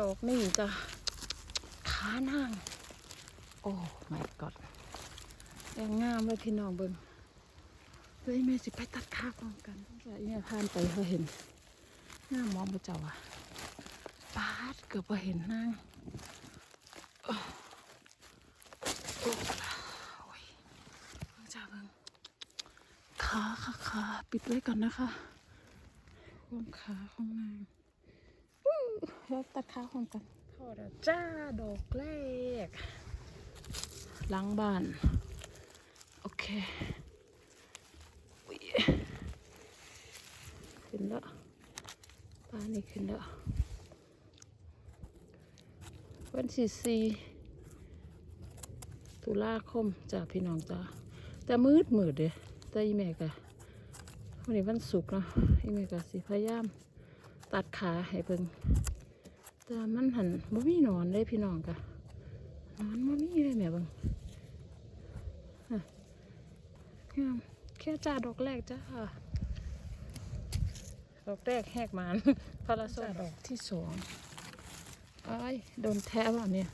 ดอกนี่จ้ะขานั่งโอ้ my god ยังงามเลยพี่น้องเบิ่งเลยแม่สิไปตัดขาพร้อมกันจะเนี่ยผ่านไปเขาเห็นงามมองบ่เจ้าอะปาดเกือบบ่เห็นนางโอ้โอ้โอ้ยเบิ่งจ้าเบิ่งขาขาขาปิดไว้ก่อนนะคะความขาของนาง แล้วตัดขาพร้อมกันพอแล้วจ้าดอกแรกหล้างบ้าน โอเคอุ๊ยขึ้นแล้วบ้านนี่ขึ้นแล้ววันที่สี่ตุลาคมจ้าพี่น้องจ้าแต่มืดมืดเด้แต่อีแม่กะวันนี้วันศุกร์เนาะอีแม่กะสิพยายาม ตัดขาให้เบิ่ง แต่มันหันบ่มีหนอนเลยพี่น้องกะนอนบ่มีเลยแม่เบิ่งฮะงามแค่จ้าดอกแรกจ้าดอกแรกแหกหมานพาราโซดอกที่สองอ้ายโดนแทะว่ะเนี่ย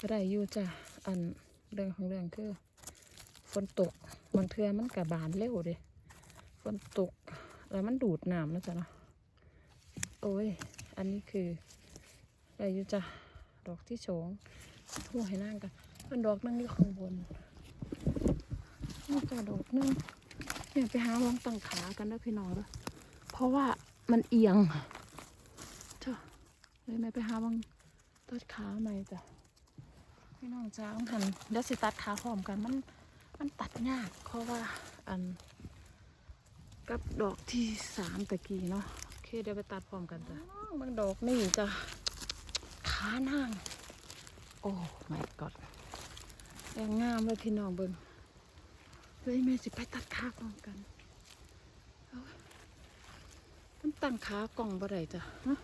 บ่ได้อยู่จ้ะอันเรื่องของเรื่องคือฝนตกบางเทื่อมันกะบานเร็วเด้ฝนตกแล้วมันดูดน้ำนะจ๊ะเนาะโอ้ย อันนี้คืออะ ไรอยู่จ้ะดอกที่สองทั่วให้นั่งกันมันดอกนั่งอยู่ข้างบนนี่ก็ดอกนึงเนี่ยไปหาวางตั้งขากันนะพี่น้องเด้อเพราะว่ามันเอียงจ้ะเลยแม่ไปหาวางตัดขาใหม่จ้ะพี่น้องจ้าต้องหันเดี๋ยวสิตัดขาพร้อมกันมันมันตัดยากเพราะว่าอันกับดอกที่สามตะกี้เนาะโอเคเดี๋ยวไปตัดพร้อมกันจ้ะบางดอกนี่จ้ะ ขานั่งโอ้ my god ยังงามเลยพี่น้องเบิ่งเลยแม่สิไปตัดขาพร้อมกันเอามันตั้งขากล่องบ่ได้จ้ะฮะ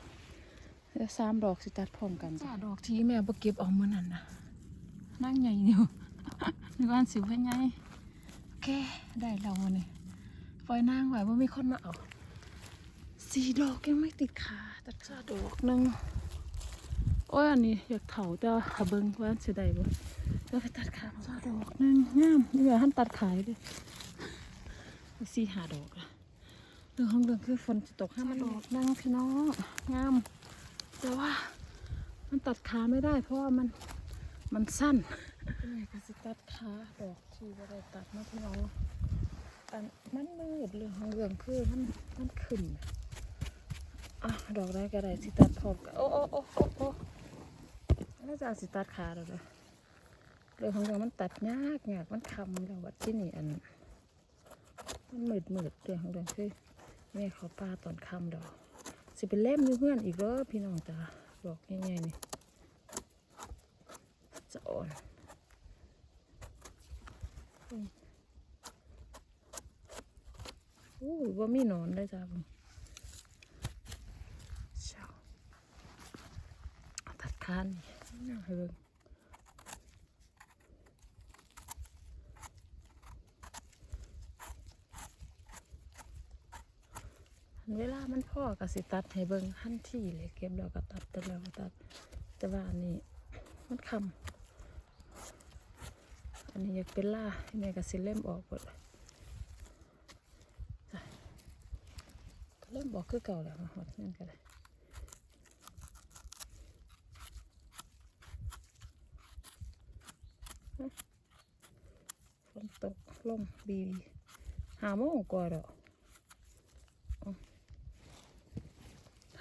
เดี๋ยวสามดอกสิตัดพร้อมกันจ้ะดอกที่แม่บ่เก็บเออกมื้อนั้นนะนั่งใหญ่อยู่นึกว่าสิว่าไงโอเค ได้แล้ววันนี้ปล่อยนางไว้ว่ามีคนมาเอาสีดอกยังไม่ติดขาตัดขาดอกหนึง โอ้ยอันนี้อยากเถาแต่หาเบิ้งว่าเสียดายบ่แล้วไปตัดขาขาดอกหนึงงามนี่แบบท่านตัดขายเลยสีหาดอกละเรื่องของเรื่องคือฝนจะตกห้ามันดอกนั่งพี่น้องงามแต่ว่า มันตัดขาไม่ได้ เพราะว่ามันมันสั้นนี่ก็สิตัดขาดอกที่บ่ได้ตัดมาพี่น้องอันมันมืดเรื่องของเรื่องคือมันมันขึ้นอะดอกได้ก็ได้สิตัดพร้อมกันโอ้โอ้โอ้โอ้ อ้น่าจะเอาสิตัดขาแล้วเลยเรื่องของเรามันตัดยากยากมันคำแล้ววัดที่นี่อัน มันมืดมืดเรื่องของเรื่องคือแม่เขาปลาตอนคำดอก สิเป็นเล่มเพื่อนอีกแล้วพี่น้องจ้าดอกง่ายๆนี่จะอ่อนอืมโอ้ว่ามีนอนเลยจ้าเบิ่งเช้าตัดคานนี่ ให้เบิ่งอันเวลามันพ่อก็สิตัดให้เบิ่งทันที่เลยเก็บแล้วก็ตัดตัดแล้วก็ตัด แต่ว่าอันนี้มันคำอันนี้อยากเป็นล่าแม่ก็สิเล่มออกหมดเลยจ้ะก็เล่มบอกคือเก่าแล้วมาหมดนั่นก็ได้ ตกลมบีหาโมงกว่าดอกอ๋อ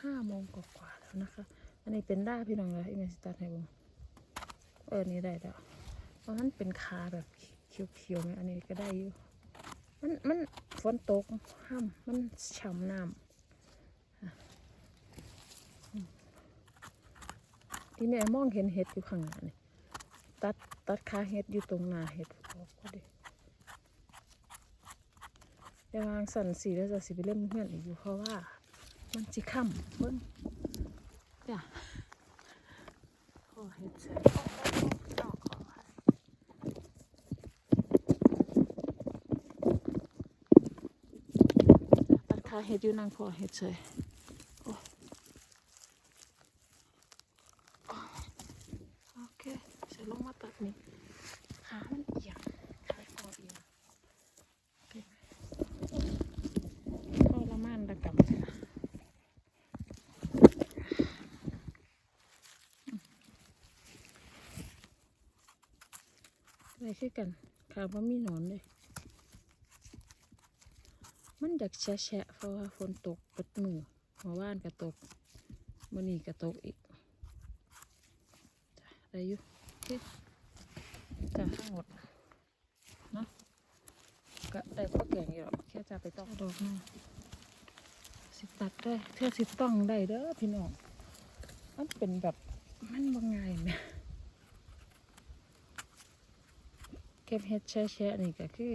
ห้าโมงกว่าแล้วนะคะ อันนี้เป็นด้าพี่น้องเลยอีเมสตัดให้บุงเออนี่ได้แล้วเพราะมันเป็นคาแบบเขียวๆไหมอันนี้ก็ได้อยู่ มันมันฝนตกห้ามมันฉ่ำน้ำอะอืมอีแม่มองเห็นเห็ดอยู่ข้างหน้านี่ตัดตัดขาเห็ดอยู่ตรงหน้าเห็ดกพอดี เดี๋ยววางสันสีแล้วจะสีไปเล่นเพื่อนอีกอยู่เพราะว่า มันจิค่ำเบิ้งจ้ะโอ้เห็ดเสร็จดอกขอตัดขาเห็ดอยู่นางพอเห็ดเฉยจโอ้ นี่ขามันเอียงขาคอเอียงโอเคทรมานระกำจ้ะอะ ไรคือกันขาว่ามีหนอนเลย มันอยากแฉะแฉะเพราะว่าฝนตกปัดมือเมื่อวานก็ตกมื่อนี้ก็ตกอีกจ้ะได้อยู่โอเคจ้ะทั้งหมดเนาะก็ได้ข้อแกงอยู่หรอกแค่จะไปต้องดอกหนึงสิตัดได้เท่าสิต้องได้เด้อพี่น้องมันเป็นแบบมันบ่ง่ายแหม เก็บเห็ดแฉะๆนี่ก็คือ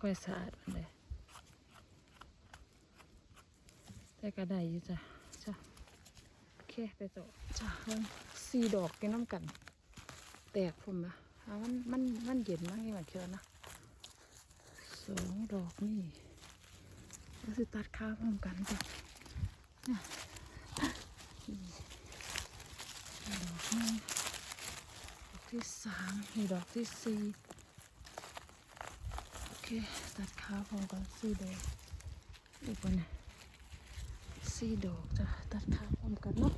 ค่อยสะอาดมันเลยแต่ก็ได้อยู่จ้ะจ้ะโอเคไปต่อจ้ะเพิ่งสี่ดอกกินน้ำกัน แตกผมนะอะมันมันมันเย็นมากนี่หว่าเชียวนะสองดอกนี่ก็คือตัดข้าวพร้อมกันจ้ะเนี่ยนี่ดอกหนึงดอก ที่สามนี่ดอกที่สี่โอเค ตัดขาพร้อมกันสี่ดอกอีกวันะสี่ดอกจะตัดขาพร้อมกันเนาะ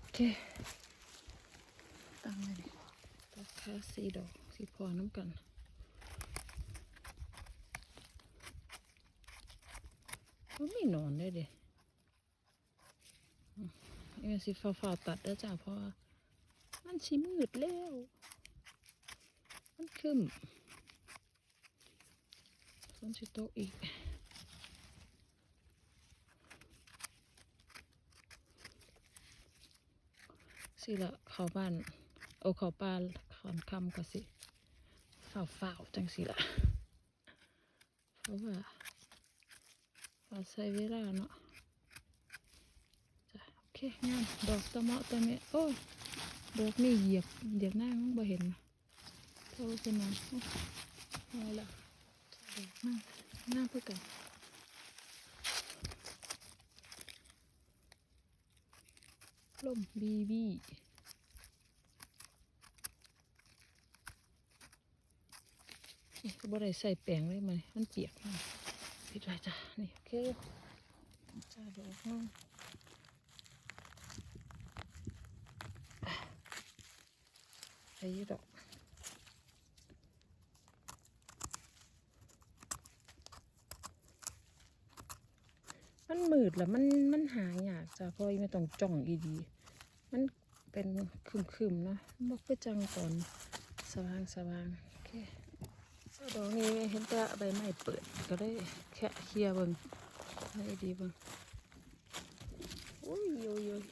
โอเคตั้งไว้นี่ตัดขาสี่ดอกสี่พอน้ำกันมันไม่นอนได้เด้อืมนี่มันสิฟ้าๆตัดแล้จ้ะเพราะว่า มันชิมืดแล้ว มันขึ้นฝนสิตกอีกสิละเข้าบ้าน โอเข้าป่าขอนคำก็สิฝ่าวฝ่าจังสิละเพราะว่าฝ่าใช้เวลาเนาะจ้ะโอเคงามดอกตะเมาะตะเมะโอ้ย ดอกนี่เหยียบเหยียบหน้ามันบ่เห็นนะเพราะว่าเป็นหยังโอ้ยเอาละดอกนั่งหน้าเพื่อกันล่มบีบีนี่ก็บ่ได้ใส่แป้งเลยมันมันเปียกมากปิดไว้จ้ะนี่โอเคจ้าดอกนั่ง ไอ้ดอกมันมืดแล้วมันมันหายากจ้ะเพราะไม่ต้องจ้องอีดี มันเป็นคืมๆเนาะบอกไปจังก่อนสว่างสว่างโอเคเจ้าดอกนี้เห็นแต่ใบไม้เปิดก็ได้แค่เคลียร์เบิ่งให้ดีเบิ่งโอ้ยโยโยย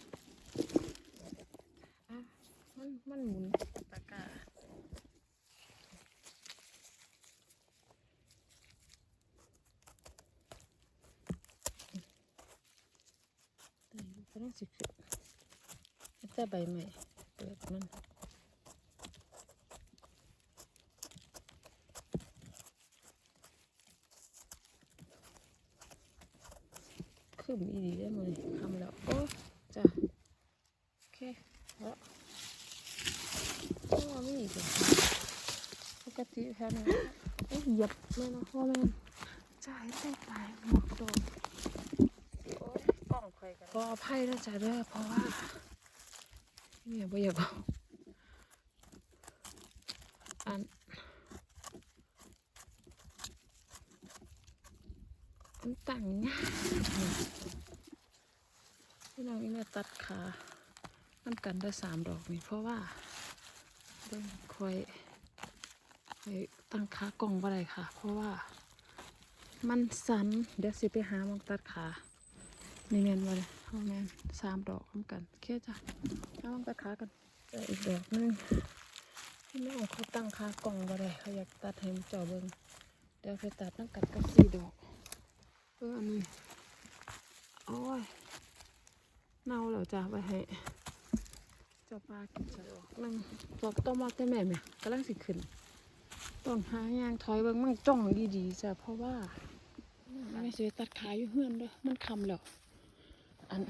อะมันมันหมุน ตะกร้าแต่อยู่ก็ต้องสิขึ้นแต่ใบใหม่เปิดมันขึ้นอีดีได้มั้ยทำแล้วโอ้จ้ะโอเคแล้วโอ้ไม่อีกเหรอปกติแค่นี้โอ้เหยียบเลยนะพ่อแม่จ่ายได้ตายหมดดอก โอ้ยกล้องใครกัน ขออภัยนะจ๊ะเด้อเพราะว่าเมียบ่อยากเอาอันอันตั้งยากพี่น้องอีแม่ตัดขามันกันได้สามดอกนี่เพราะว่าเบิ่งคอยคอยตั้งขากล่องบ่ได้ค่ะ เพราะว่ามันสันเดี๋ยวสิไปหาหมองตัดขานี่แมนมาเลยเอาแมนสามดอกพร้อมกันโอเคจ้ะเอาลองตัดขากันเจออีกดอกหนึงพี่น้องเขาตั้งขากล่องบ่ได้เขาอยากตัดให้มันเจ่อเบิงเดี๋ยวไปตัดตั้งกัดกับสี่ดอกเอออันนี้โอ้ยเน่าแล้วจ้ะไปให้เจ้าปลากินจะดอกหนึงดอกต้มมาแต่แม่แม่กำลังสิขึ้นต้องหายางถอยเบิ่งมั่งจ้องดีๆจ้ะเพราะว่าไม่สิตัดขาอยู่เฮือนเด้วยมันคำแล้ว อัน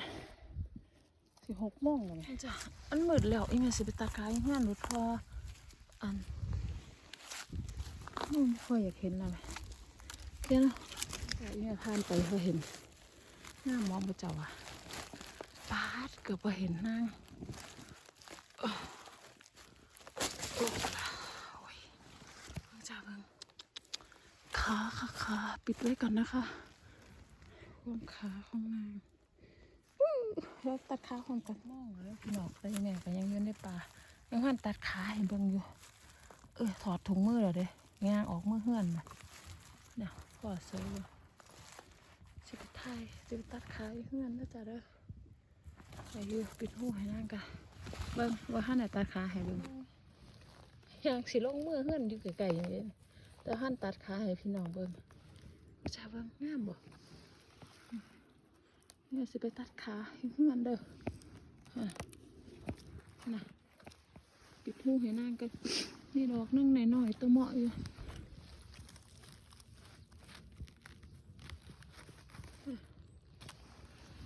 สิหกโมงแล้วแม่จ้ะอันมืดแล้วอีแม่สิไปตากายงานรถพออันอืมพ่ออยากเห็นนะแม่เห็นเนาะแต่อีแม่ผ่านไปพอเห็นหน้ามองบ่เจ้าอะปาดเกือบบ่เห็นนางโอ้โอ้โอ้ยเพิ่งจ้าเพิ่งขาขาขาปิดไว้ก่อนนะคะห่วงขาของนาง ราตัดขาของกันมองแล้วพี่น้องไปแม่ก็ยังอยืนในป่ายังหันตัดขาให้เบิ่งอยู่ เออถอดถุงมือแล้วเด้งางออกมือเฮือนนะเนี่ยพ่อเสืออยู่สิไปไทยสิไปตัดขาเฮือนนะจ๊ะเด้อไปอยู่ปิดหูให้นั่งกันเบิ่งว่าหันไหนตัดขาให้เบิ่งยากสิลงมือเฮือนอยู่ไกลๆอย่างนี้แต่หันตัดขาให้พี่น้องเบิ่งจ้าเบิ่งงามบ่ เนี่ยสิไปตัดขาให้เพื่อนเด้อฮะน่ะปิดหูให้นางกันนี่ดอกนึงหน่อยๆตัวเหมาะอยู่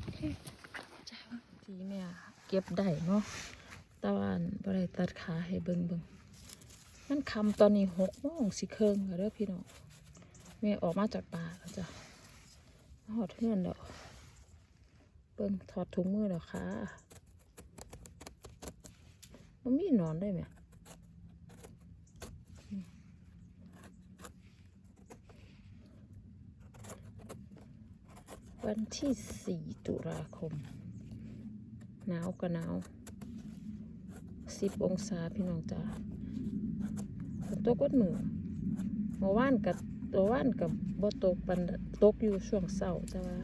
โอเคจ้าทีแม่เก็บได้เนาะตะวันบ่ได้ตัดขาให้เบิ่งเบิ่งมันคำตอนนี้หกโมงสิเคิงเด้อพี่น้องแม่ออกมาจากป่าแล้วจ้ะหอดเพื่อนแล้ว เบิ่งถอดถุงมือแล้วค่ะมันมีนอนได้ไหมวันที่สี่ตุลาคม หนาวก็หนาวสิบองศาพี่น้องจ้าฝนตกวัดมือเมื่อวานกับตัววานกับบ่ตกปันตกอยู่ช่วงเสาร์แต่ว่า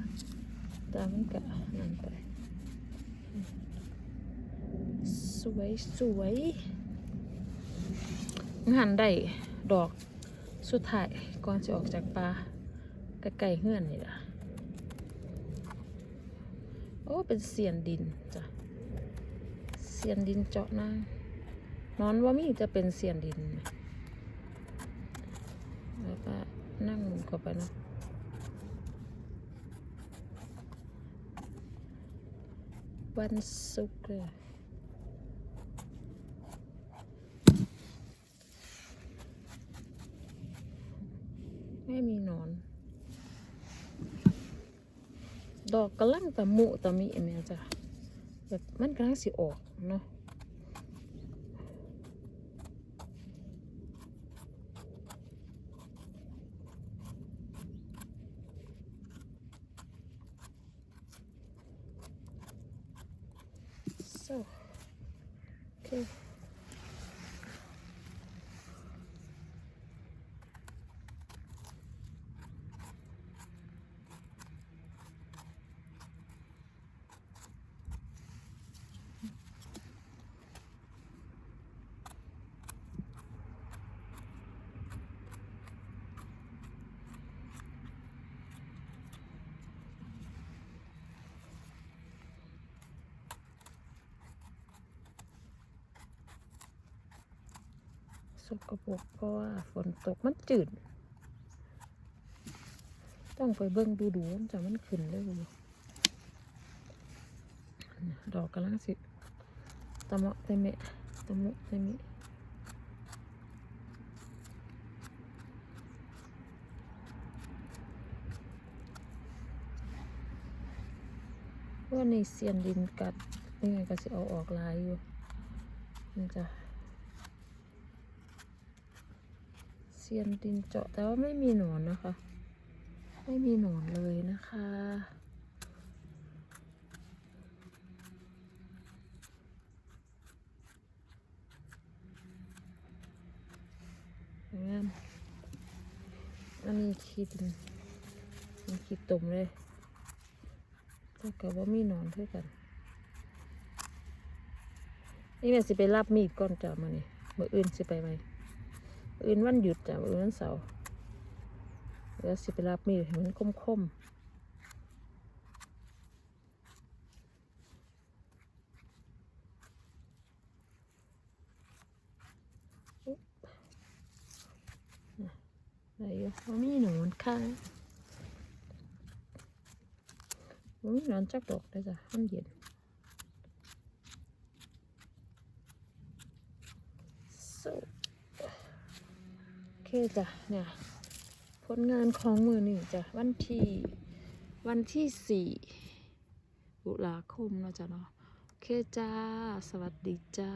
ตามมันก็นั่นไป สวยสวยงานได้ดอกสุดท้ายก่อนจะออกจากป่าใกล้ๆเฮือนนี่ล่ะโอ้ เป็นเสียนดินจ้ะเสียนดินเจาะนางนอนว่ามีจะเป็นเสียนดินแล้วก็นั่งมุนเข้าไปเนาะ วันศุกร์ไม่มีนอน ดอกกระลังตะมุตะมิแม่จ้ะแบบมันกำลังสิออกเนาะ โซ่ สกปรกเพราะว่าฝนตกมันจืด ต้องไปเบิ่งดูดูๆมันจะมันขึ้นเลยดอกกำลังสิตะมะเตเมะตะมุเตมิว่าในเสียนดินกัดนี่ไงก็สิเอาออกลายอยู่มันจะ เซียนดินเจาะแต่ว่าไม่มีหนอนนะคะ ไม่มีหนอนเลยนะคะ อันนี้ขีดมันขีดตุ่มเลยแต่กับว่ามีหนอนเท่ากัน นี่แม่สิไปรับมีดก่อนจ้ะมานี่เมื่ออื่นสิไปไหม อื่นวันหยุดจ้ะอื่นวันเสาร์แล้วสิไปรับมีดให้มันคมๆอะได้อยู่ว่ามีหนอนค่ะว่ามีหนอนจักดอกเลยจ้ะมันเย็น สู้โอเค จ้ะเนี่ยผลงานของมือนี่จ้ะวันที่วันที่สี่ตุลาคมเนาะจ้ะเนาะโอเคจ้า สวัสดีจ้า